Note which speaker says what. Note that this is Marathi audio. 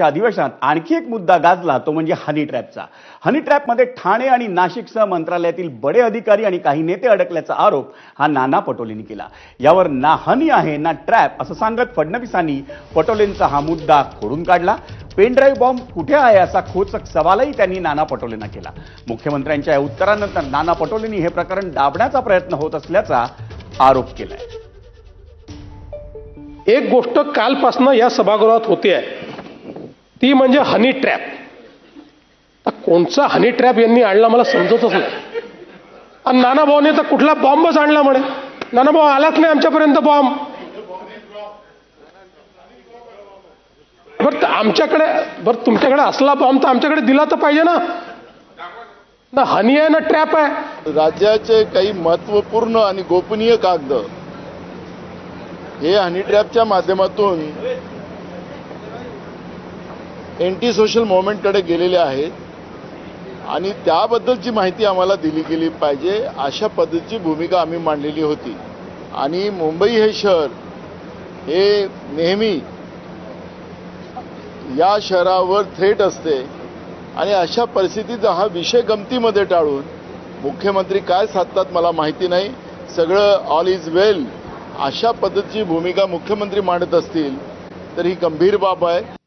Speaker 1: अधिवेशनात आणखी एक मुद्दा गाजला तो म्हणजे हनी ट्रॅपचा हनी ट्रॅपमध्ये ठाणे आणि नाशिकसह मंत्रालयातील बडे अधिकारी आणि काही नेते अडकल्याचा आरोप हा नाना पटोलेंनी केला. यावर ना हनी आहे ना ट्रॅप असं सांगत फडणवीसांनी पटोलेंचा हा मुद्दा खोडून काढला. पेनड्राईव्ह बॉम्ब कुठे आहे असा खोचक सवालही त्यांनी नाना पटोलेंना केला. मुख्यमंत्र्यांच्या या उत्तरानंतर नाना पटोलेंनी हे प्रकरण दाबण्याचा प्रयत्न होत असल्याचा आरोप केलाय.
Speaker 2: एक गोष्ट कालपासनं या सभागृहात होते आहे ती म्हणजे हनी ट्रॅप आता कोणचा हनी ट्रॅप यांनी आणला मला समजतच नाही. आणि नानाभाऊने तर कुठला बॉम्बच आणला म्हणे. नानाभाऊ आलाच नाही आमच्यापर्यंत बॉम्ब बरं तर आमच्याकडे बरं तुमच्याकडे असला बॉम्ब तर आमच्याकडे दिला तर पाहिजे ना. ना हनी आहे ना ट्रॅप आहे.
Speaker 3: राज्याचे काही महत्त्वपूर्ण आणि गोपनीय कागद हे हनी ट्रॅपच्या माध्यमातून एंटी सोशल मुवमेंटकडे गेलेले आहेत. आणि त्याबद्दलची माहिती आम्हाला दिली गेली पाहिजे. अशा पद्धतीची भूमिका आम्ही मांडलेली होती. आणि मुंबई हे शहर हे नेहमी या शहरावर थ्रेट असते. आणि अशा परिस्थितीत हा विषय गमतीमध्ये टाळून मुख्यमंत्री काय साधतात मला माहिती नाही. सगळं ऑल इज वेल अशा पद्धतीची भूमिका मुख्यमंत्री मांडत असतील तर ही गंभीर बाब आहे.